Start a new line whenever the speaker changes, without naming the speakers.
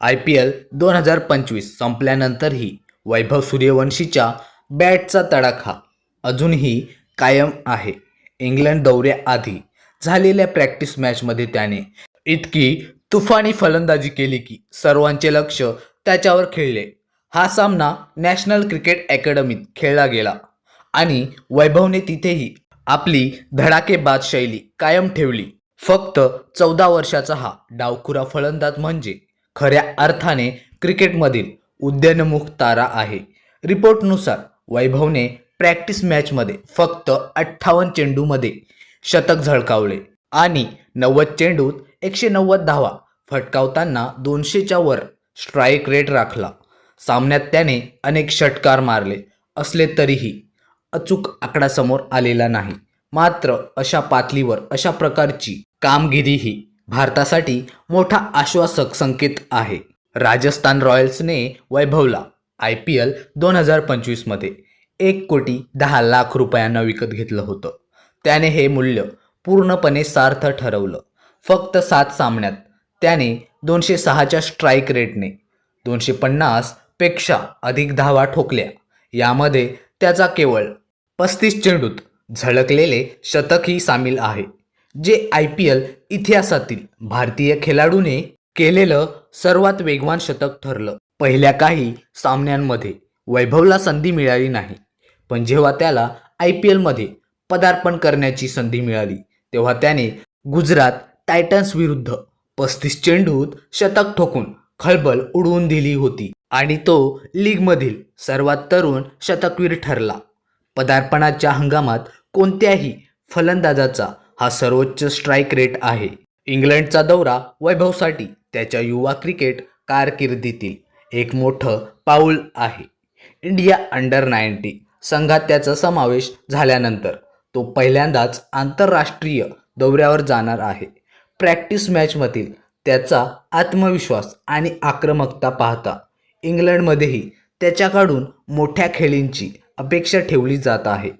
I P L दोन हजार पंचवीस संपल्यानंतरही वैभव सूर्यवंशीच्या बॅटचा तडाखा अजूनही कायम आहे. इंग्लंड दौऱ्याआधी झालेल्या प्रॅक्टिस मॅचमध्ये त्याने इतकी तुफानी फलंदाजी केली की सर्वांचे लक्ष त्याच्यावर खेळले. हा सामना नॅशनल क्रिकेट अकॅडमीत खेळला गेला आणि वैभवने तिथेही आपली धडाकेबाज शैली कायम ठेवली. फक्त चौदा वर्षाचा हा डावखुरा फलंदाज म्हणजे खऱ्या अर्थाने क्रिकेटमधील उद्यानमुख तारा आहे. रिपोर्टनुसार वैभवने प्रॅक्टिस मॅचमध्ये फक्त अठ्ठावन्न चेंडूमध्ये शतक झळकावले आणि नव्वद चेंडूत एकशे नव्वद धावा फटकावताना दोनशेच्या वर स्ट्राईक रेट राखला. सामन्यात त्याने अनेक षटकार मारले असले तरीही अचूक आकडा समोर आलेला नाही. मात्र अशा पातळीवर अशा प्रकारची कामगिरी ही भारतासाठी मोठा आश्वासक संकेत आहे. राजस्थान रॉयल्सने वैभवला आय पी एल दोन हजार पंचवीसमध्ये एक कोटी दहा लाख रुपयांना विकत घेतलं होतं. त्याने हे मूल्य पूर्णपणे सार्थ ठरवलं. फक्त सात सामन्यात त्याने दोनशे सहाच्या स्ट्राईक रेटने दोनशे पन्नासपेक्षा अधिक धावा ठोकल्या. यामध्ये त्याचा केवळ पस्तीस चेंडूत झळकलेले शतकही सामील आहे. जे आय पी एल इतिहासातील भारतीय खेळाडूने केलेलं सर्वात वेगवान शतक ठरलं. पहिल्या काही सामन्यांमध्ये वैभवला संधी मिळाली नाही पण जेव्हा त्याला आय पी एलमध्ये पदार्पण करण्याची संधी मिळाली तेव्हा त्याने गुजरात टायटन्स विरुद्ध पस्तीस चेंडूत शतक ठोकून खळबळ उडवून दिली होती आणि तो लीगमधील सर्वात तरुण शतकवीर ठरला. पदार्पणाच्या हंगामात कोणत्याही फलंदाजाचा हा सर्वोच्च स्ट्राईक रेट आहे. इंग्लंडचा दौरा वैभवसाठी त्याच्या युवा क्रिकेट कारकिर्दीतील एक मोठं पाऊल आहे. इंडिया अंडर नाईन्टी संघात त्याचा समावेश झाल्यानंतर तो पहिल्यांदाच आंतरराष्ट्रीय दौऱ्यावर जाणार आहे. प्रॅक्टिस मॅचमधील त्याचा आत्मविश्वास आणि आक्रमकता पाहता इंग्लंडमध्येही त्याच्याकडून मोठ्या खेळींची अपेक्षा ठेवली जात आहे.